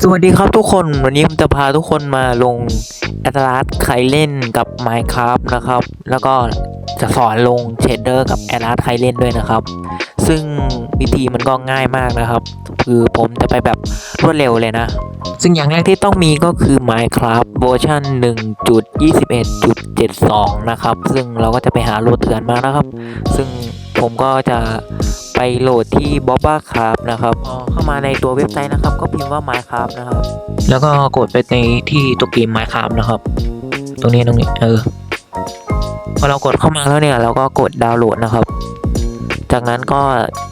สวัสดีครับทุกคนวันนี้ผมจะพาทุกคนมาลงแอตลาสใครเล่นกับ Minecraft นะครับ แล้วก็จะสอนลงเชดเดอร์กับแอตลาสใครเล่นด้วยนะครับ ซึ่งวิธีมันก็ง่ายมากนะครับ คือผมจะไปแบบรวดเร็วเลยนะ ซึ่งอย่างแรกที่ต้องมีก็คือ Minecraft เวอร์ชัน1.21.72 นะครับ ซึ่งเราก็จะไปหาโหลดเถื่อนมานะครับ ซึ่งผมก็จะ โหลดที่ b o b a c r a f t นะครับเข้ามาในตัวเว็บไซต์นะครับ ก็พิมพ์ว่า Minecraft นะครับ แล้วก็กดไปในที่ตัวเกม Minecraft นะครับ ตรงนี้ตรงนี้เออพอเรากดเข้ามาแล้วเนี่ย เราก็กดดาวน์โหลดนะครับ จากนั้นก็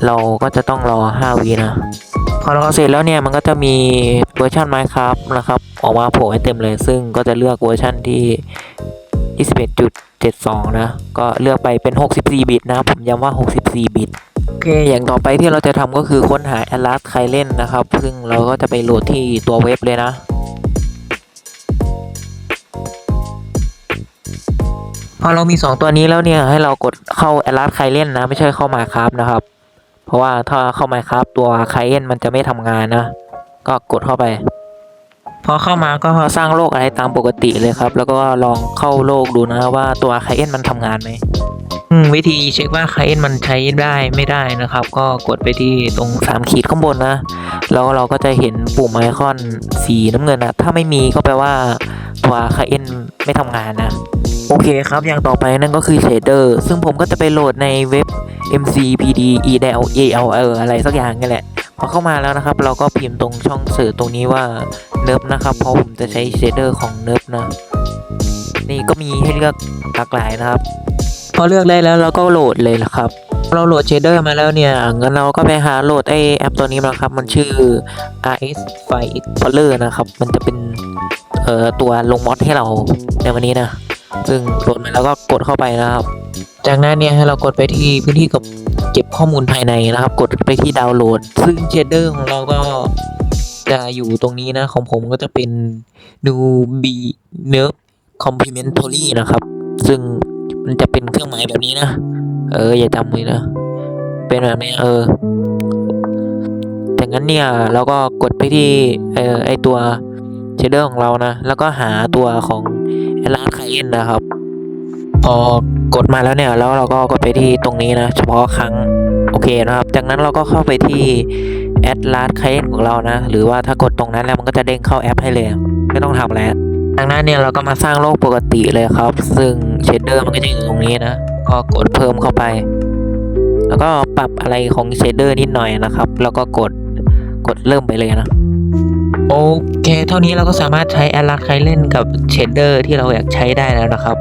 เราก็จะต้องรอ 5วินะพอเราเสร็จแล้วเนี่ยมันก็จะมีเวอร์ชัน Minecraft นะครับ ออกมาโผล่ให้เต็มเลย ซึ่งก็จะเลือกเวอร์ชันที่ 21.72 นะ ก็เลือกไปเป็น 64 บิตนะ ผมย้ำว่า 64 บิต เคอย่างต่อไปที่เราจะทำก็คือค้นหา Atlas ใครเล่นนะครับ ซึ่งเราก็จะไปโหลดที่ตัวเว็บเลยนะ พอเรามี 2 ตัวนี้แล้วเนี่ยให้เรากดเข้า Atlas ใครเล่นนะ ไม่ใช่เข้า Minecraft นะครับ เพราะว่าถ้าเข้า Minecraft ตัวใครเล่นมันจะไม่ทำงานนะ ก็กดเข้าไป พอเข้ามาก็สร้างโลกอะไรตามปกติเลยครับ แล้วก็ลองเข้าโลกดูนะว่าตัวไคเอ็นมันทำงานไหม วิธีเช็คว่าไคเอ็นมันใช้ได้ไม่ได้นะครับ ก็กดไปที่ตรงสามขีดข้างบนนะ แล้วเราก็จะเห็นปุ่มไอคอนสีน้ำเงินนะถ้าไม่มีก็แปลว่าตัวไคเอ็นไม่ทำงานนะ โอเคครับ อย่างต่อไปนั่นก็คือเชดเดอร์ซึ่งผมก็จะไปโหลดในเว็บ mcpd edl al อะไรสักอย่างนี่แหละพอเข้ามาแล้วนะครับ เราก็พิมพ์ตรงช่องเสิร์ชตรงนี้ว่าเนิร์ฟนะครับ เพราะผมจะใช้เชดเดอร์ของเนิร์ฟนะ นี่ก็มีให้เลือกหลากหลายนะครับ อเลือกได้แล้วเราก็โหลดเลยนะครับ เราโหลดเชดเดอร์มาแล้วเนี่ยงั้นเราก็ไปหาโหลดไอแอปตัวนี้มาครับ มันชื่อ RS File Explorer นะครับ มันจะเป็นเอ่อตัวลงมอดให้เราในวันนี้นะ ซึ่งโหลดมาแล้วก็กดเข้าไปนะครับ จากนั้นเนี่ยให้เรากดไปที่พื้นที่กับเก็บข้อมูลภายในนะครับ กดไปที่ดาวน์โหลด ซึ่งเชดเดอร์ของเราก็จะอยู่ตรงนี้นะ ของผมก็จะเป็น Nubi Nerf Complementary นะครับ ซึ่ง มันจะเป็นเครื่องหมายแบบนี้นะ เออ อย่าจำเลยนะ เป็นแบบนี้ เออจากนั้นเนี่ยเราก็กดไปที่เออไอตัวเชดเดอร์ของเรานะ แล้วก็หาตัวของแอลาสไคเอนนะครับ พอกดมาแล้วเนี่ย แล้วเราก็กดไปที่ตรงนี้นะ เฉพาะครั้งโอเคนะครับ จากนั้นเราก็เข้าไปที่แอดลาสไคเอนของเรานะ หรือว่าถ้ากดตรงนั้นแล้วมันก็จะเด้งเข้าแอปให้เลย ไม่ต้องทำอะไรจากนั้นเนี่ยเราก็มาสร้างโลกปกติเลยครับ ซึ่ง ชดเดอร์มันก็จะอยู่ตรงนี้นะ ก็กดเพิ่มเข้าไป แล้วก็ปรับอะไรของเชดเดอร์นิดหน่อยนะครับ แล้วก็กดกดเริ่มไปเลยนะ โอเค เท่านี้เราก็สามารถใช้แอลลาใครเล่นกับเชดเดอร์ที่เราอยากใช้ได้แล้วนะครับ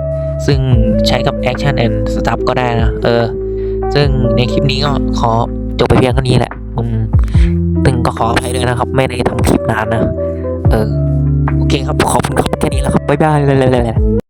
ซึ่งใช้กับ Action and Stuff ก็ได้นะ เออ ซึ่งในคลิปนี้ก็ขอจบไปเพียงเท่านี้แหละอืมตึงก็ขออภัยด้วยนะครับ ไม่ได้ทำคลิปนานนะ เออ โอเคครับ ขอบคุณครับแค่นี้แล้วครับ บ๊ายบายเลย